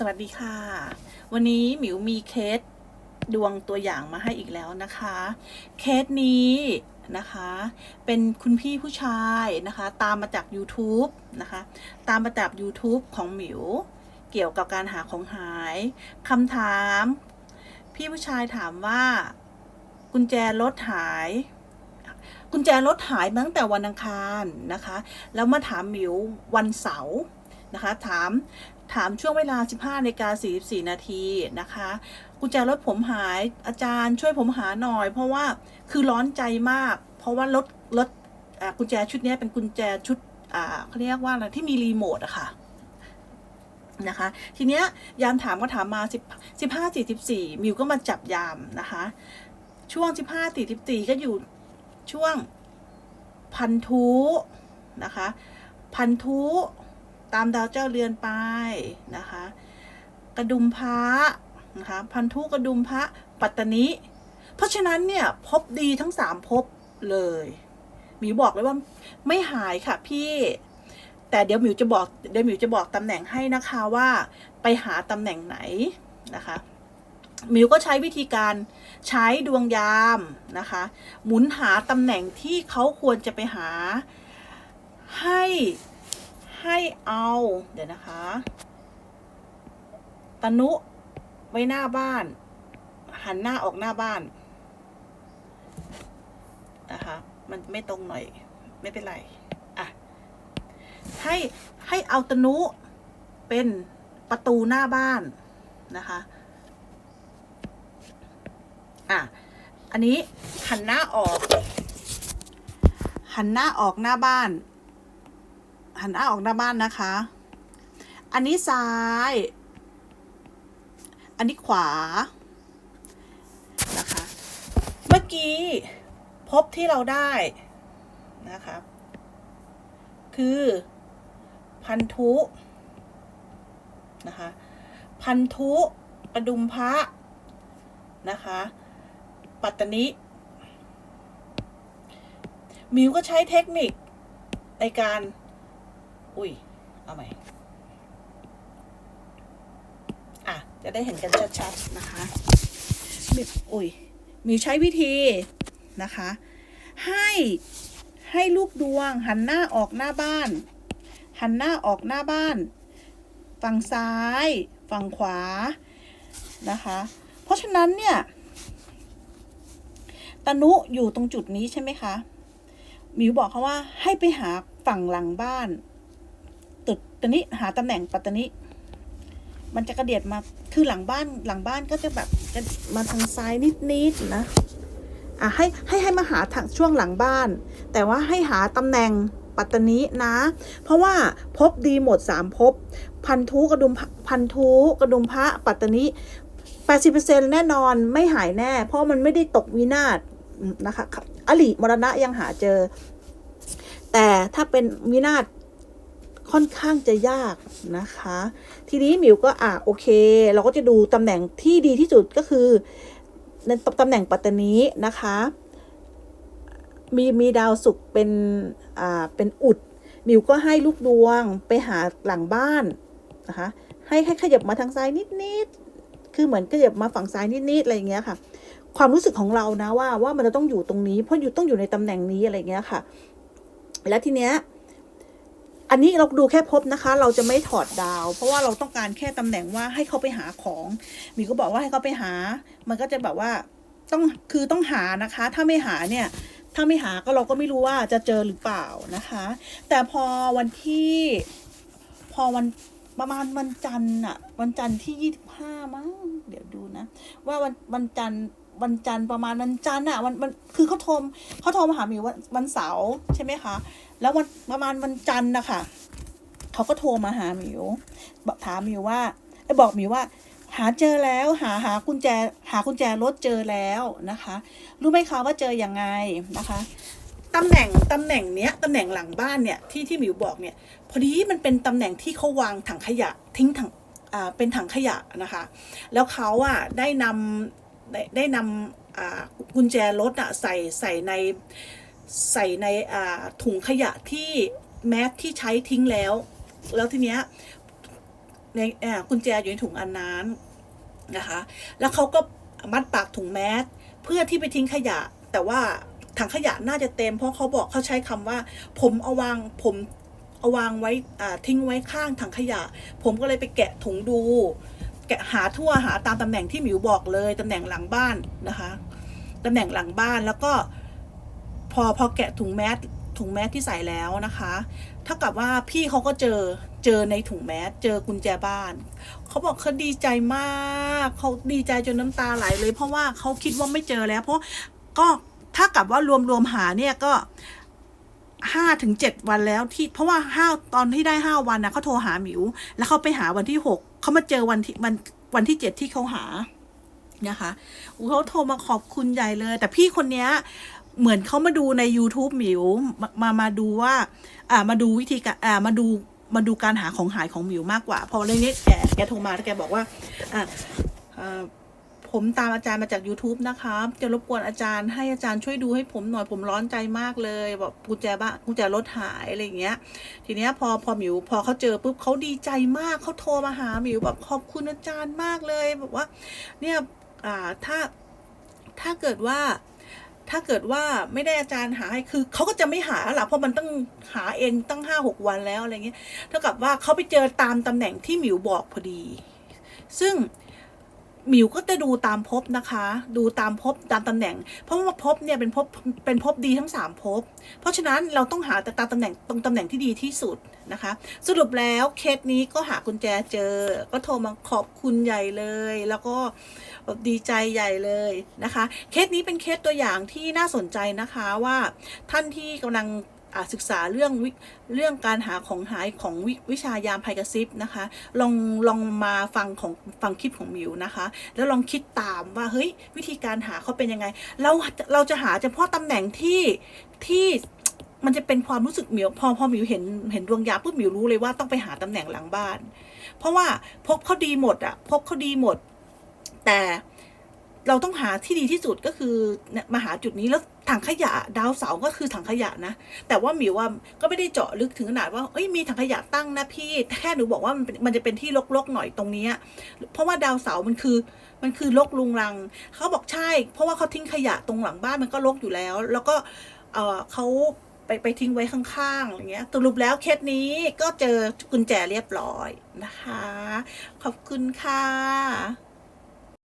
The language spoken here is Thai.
สวัสดีค่ะ วันนี้หมิวมีเคสดวงตัวอย่างมาให้อีกแล้วนะคะ เคสนี้นะคะ เป็นคุณพี่ผู้ชายนะคะ ตามมาจาก YouTube นะคะ ตามมาจาก YouTube ของหมิว เกี่ยวกับการหาของหายคำถาม พี่ผู้ชายถามว่า กุญแจรถหายกุญแจรถหายตั้งแต่วันอังคารนะคะ แล้วมาถามหมิววันเสาร์ นะคะ ถามถามช่วงเวลา 15นาฬิกา44 นาทีนะคะกุญแจรถผมหายอาจารย์ช่วยผมหาหน่อย เพราะว่าคือร้อนใจมาก เพราะว่ารถรถกุญแจชุดนี้เป็นกุญแจชุดเขาเรียกว่าอะไรที่มีรีโมทอะค่ะนะคะ ทีเนี้ยยามถามก็ถามมา10 15 44มิวก็มาจับยามนะคะ ช่วง 15 44ก็อยู่ช่วงพันธุนะคะ พันธุ ตามดาวเจ้าเรือนไปนะคะ กระดุมพระนะคะพันธุกระดุมพระปัตตนิเพราะฉะนั้นเนี่ยพบดีทั้งสามพบเลยหมิวบอกเลยว่าไม่หายค่ะพี่แต่เดี๋ยวหมิวจะบอกเดี๋ยวหมิวจะบอกตำแหน่งให้นะคะว่าไปหาตำแหน่งไหนนะคะหมิวก็ใช้วิธีการใช้ดวงยามนะคะ หมุนหาตำแหน่งที่เขาควรจะไปหาให้ ให้เอา เดี๋ยวนะคะ ตนุ ไว้หน้าบ้าน หันหน้าออกหน้าบ้าน นะคะ มันไม่ตรงหน่อย ไม่เป็นไร อะ ให้ให้เอาตนุเป็นประตูหน้าบ้านนะคะ อะ อันนี้หันหน้าออก หันหน้าออกหน้าบ้าน หันหน้าออกหน้าบ้านนะคะ อันนี้ซ้าย อันนี้ขวา นะคะ เมื่อกี้พบที่เราได้นะคะ คือ พันธุนะคะ พันธุกระดุมพระนะคะ ปัตตนิมิวก็ใช้เทคนิคในการ อุ้ย เอาใหม่ อะ จะได้เห็นกันชัดๆนะคะมิวอุ้ย มิวใช้วิธีนะคะ ให้ให้ลูกดวงหันหน้าออกหน้าบ้าน หันหน้าออกหน้าบ้าน ฝั่งซ้าย ฝั่งขวานะคะ เพราะฉะนั้นเนี่ยตนุอยู่ตรงจุดนี้ใช่ไหมคะ มิวบอกเขาว่าให้ไปหาฝั่งหลังบ้าน ตุดตอนนี้หาตำแหน่งปัตตานิมันจะกระเดียดมาคือหลังบ้านหลังบ้านก็จะแบบมาทางซ้ายนิดๆนะอะให้ให้ให้มาหาทางช่วงหลังบ้าน แต่ว่าให้หาตำแหน่งปัตตานินะ เพราะว่าพบดีหมดสามพบ พันธุกระดุมพันธุกระดุมพระปัตตานิ80%แน่นอนไม่หายแน่ เพราะมันไม่ได้ตกวินาศนะคะอลิมรณะยังหาเจอ แต่ถ้าเป็นวินาศ ค่อนข้างจะยากนะคะ ทีนี้หมิวก็อะโอเค เราก็จะดูตำแหน่งที่ดีที่สุดก็คือในตำแหน่งปัตตานีนะคะ มีมีดาวศุกร์เป็นอ่าเป็นอุดมิวก็ให้ลูกดวงไปหาหลังบ้านนะคะให้ให้ขยับมาทางซ้ายนิดๆคือเหมือนขยับมาฝั่งซ้ายนิดๆอะไรอย่างเงี้ยค่ะความรู้สึกของเรานะว่าว่ามันจะต้องอยู่ตรงนี้ เพราะอยู่ต้องอยู่ในตำแหน่งนี้อะไรอย่างเงี้ยค่ะ และทีเนี้ย อันนี้เราดูแค่พบนะคะ เราจะไม่ถอดดาว เพราะว่าเราต้องการแค่ตำแหน่งว่าให้เขาไปหาของมิวก็บอกว่าให้เขาไปหา มันก็จะแบบว่าต้องคือต้องหานะคะ ถ้าไม่หาเนี่ยถ้าไม่หาก็เราก็ไม่รู้ว่าจะเจอหรือเปล่านะคะ แต่พอวันที่ พอวันประมาณวันจันทร์อะวันจันทร์ที่ยี่สิบห้ามั้งเดี๋ยวดูนะ ว่าวันวันจันทร์ วันจันทร์ประมาณวันจันทร์อะวันวันคือเขาโทรเขาโทรมาหาหมิววันวันเสาร์ใช่ไหมคะแล้ววันประมาณวันจันทร์นะคะเขาก็โทรมาหาหมิวบอกถามหมิวว่าไอ้บอกหมิวว่า หาเจอแล้วหาหากุญแจหากุญแจรถเจอแล้วนะคะ รู้ไหมคะว่าเจออยังไงนะคะตำแหน่งตำแหน่งเนี้ยตำแหน่งหลังบ้านเนี่ยที่ที่หมิวบอกเนี่ย พอดีมันเป็นตำแหน่งที่เขาวางถังขยะทิ้งถังอ่าเป็นถังขยะนะคะ แล้วเขาอะได้นำ ได้ได้นำกุญแจรถอะใส่ใส่ในใส่ในถุงขยะที่แมสที่ใช้ทิ้งแล้ว แล้วทีเนี้ยในกุญแจอยู่ในถุงอันนั้นนะคะ แล้วเขาก็มัดปากถุงแมสเพื่อที่ไปทิ้งขยะ แต่ว่าถังขยะน่าจะเต็มเพราะเขาบอกเขาใช้คำว่า ผมเอาวางผมเอาวางไว้ทิ้งไว้ข้างถังขยะ ผมก็เลยไปแกะถุงดู หาทั่วหาตามตำแหน่งที่หมิวบอกเลยตำแหน่งหลังบ้านนะคะตำแหน่งหลังบ้านแล้วก็พอพอแกะถุงแมสถุงแมสที่ใส่แล้วนะคะเท่ากับว่าพี่เขาก็เจอเจอในถุงแมสเจอกุญแจบ้านเขาบอกเขาดีใจมากเขาดีใจจนน้ำตาไหลเลย เพราะว่าเขาคิดว่าไม่เจอแล้ว เพราะก็ถ้ากับว่ารวมรวมหาเนี่ยก็ห้าถึงเจ็ดวันแล้วที่เพราะว่าห้าตอนที่ได้ห้าวันนะเขาโทรหาหมิว แล้วเขาไปหาวันที่หกเขามาเจอวันที่วันวันที่เจ็ดที่เขาหานะคะเขาโทรมาขอบคุณใหญ่เลย แต่พี่คนเนี้ยเหมือนเขามาดูใน YouTube หมิวมามามาดูว่า อ่ามาดูวิธีการอ่ามาดูมาดูการหาของหายของหมิวมากกว่า พอเรื่องนี้แกแกโทรมาแล้วแกบอกว่าอ่าอ่า ผมตามอาจารย์มาจาก YouTube นะครับ จะรบกวนอาจารย์ให้อาจารย์ช่วยดูให้ผมหน่อยผมร้อนใจมากเลยแบบกุญแจบ้านกุญแจรถหายอะไรอย่างเงี้ย ทีเนี้ยพอพอหมิวพอเขาเจอปุ๊บเขาดีใจมากเขาโทรมาหาหมิวแบบขอบคุณอาจารย์มากเลยแบบว่า เนี่ยอ่าถ้าถ้าเกิดว่าถ้าเกิดว่าไม่ได้อาจารย์หาให้คือเขาก็จะไม่หาแล้วล่ะเพราะมันต้องหาเองตั้งห้าหกวันแล้วอะไรเงี้ยเท่ากับว่าเขาไปเจอตามตำแหน่งที่หมิวบอกพอดี ซึ่ง หมิวก็จะดูตามภพนะคะ ดูตามภพตามตำแหน่ง เพราะว่าภพเนี่ยเป็นภพเป็นภพดีทั้งสามภพเพราะฉะนั้นเราต้องหาแต่ตามตำแหน่งตรงตำแหน่งที่ดีที่สุดนะคะ สรุปแล้วเคสนี้ก็หากุญแจเจอ ก็โทรมาขอบคุณใหญ่เลย แล้วก็ดีใจใหญ่เลยนะคะ เคสนี้เป็นเคสตัวอย่างที่น่าสนใจนะคะว่าท่านที่กำลัง ศึกษาเรื่องวิเรื่องการหาของหายของววิชายามไพกระซิบนะคะ ลองลองมาฟังของฟังคลิปของมิวนะคะ แล้วลองคิดตามว่าเฮ้ยวิธีการหาเขาเป็นยังไง เราเราจะหาเฉพาะตำแหน่งที่ที่มันจะเป็นความรู้สึกเหมิวพอพอหมิวเห็นเห็นดวงยาปุ๊บหมิวรู้เลยว่าต้องไปหาตำแหน่งหลังบ้าน เพราะว่าพบเขาดีหมดอะพบเขาดีหมด แต่เราต้องหาที่ดีที่สุดก็คือมาหาจุดนี้แล้ว ถังขยะดาวเสาร์ก็คือถังขยะนะ แต่ว่าหมิวว่าก็ไม่ได้เจาะลึกถึงขนาดว่าเอ้ยมีถังขยะตั้งนะพี่แค่หนูบอกว่ามันมันจะเป็นที่รกๆหน่อยตรงนี้เพราะว่าดาวเสาร์มันคือมันคือรกลุงรัง เขาบอกใช่ เพราะว่าเขาทิ้งขยะตรงหลังบ้านมันก็รกอยู่แล้ว แล้วก็เออเขาไปไปทิ้งไว้ข้างๆอะไรเงี้ยสรุปแล้วเคสนี้ก็เจอกุญแจเรียบร้อยนะคะ ขอบคุณค่ะ